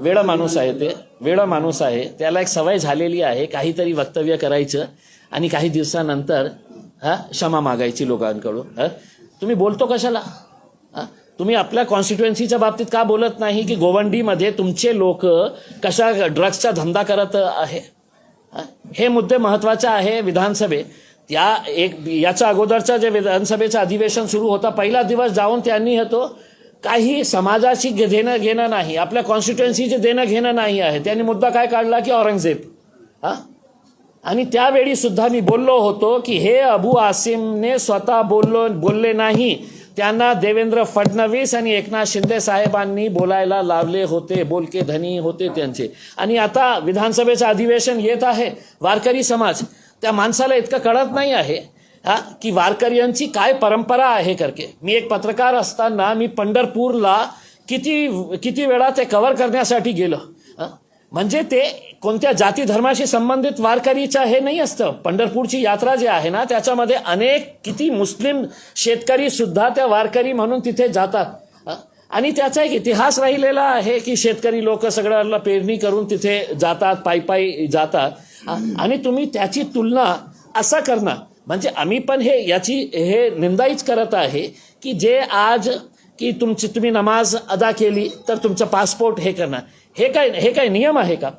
वेळ माणूस आहे ते. वेळ माणूस आहे. त्याला एक सवय झालेली आहे काहीतरी वक्तव्य करायचं आणि काही दिवसानंतर हा क्षमा मागायची लोकांकडून. हा? तुम्ही बोलतो कशाला? हां? तुम्ही आपल्या कॉन्स्टिट्युएन्सीच्या बाबतीत का बोलत नाही की गोवंडीमध्ये तुमचे लोक कशा ड्रग्सचा धंदा करत आहे? हे? मुद्दे महत्त्वाचे आहे विधानसभेत या एक याच्या अगोदरचा जे विधानसभेचं अधिवेशन सुरू होता पहिला दिवस जाऊन त्यांनी होतो काही समाजाशी घे- देणं घेणं नाही आपल्या कॉन्स्टिट्युएन्सीचे देणं घेणं नाही आहे त्यांनी मुद्दा काय काढला की औरंगजेब. हा? आणि त्यावेळी सुद्धा मी बोललो होतो की हे अबू आसिमने स्वतः बोललो बोलले नाही. त्यांना देवेंद्र फडणवीस आणि एकनाथ शिंदे साहेबांनी बोलायला लावले होते बोलके धनी होते त्यांचे. आणि आता विधानसभेचं अधिवेशन येत आहे वारकरी समाज. त्या माणसाला इतकं कळत नाही आहे. हा? की वारकऱ्यांची काय परंपरा आहे करके? मी एक पत्रकार असताना मी पंढरपूरला किती किती वेळा ते कव्हर करण्यासाठी गेलो. म्हणजे ते कोणत्या जाती धर्माशी संबंधित वारकरीच्या हे नाही असतं. पंढरपूरची यात्रा जी आहे ना त्याच्यामध्ये अनेक किती मुस्लिम शेतकरी सुद्धा त्या वारकरी म्हणून तिथे जातात. आणि त्याचा एक इतिहास राहिलेला आहे की शेतकरी लोक सगळ्याला पेरणी करून तिथे जातात पायी पायी जातात. आणि तुम्ही त्याची तुलना असं करणार. म्हणजे आम्ही पण हे याची हे निंदाईच करत आहे की जे आज की तुमची तुम्ही नमाज अदा केली तर तुमचं पासपोर्ट हे करणार हे काय हे काय नियम आहे का?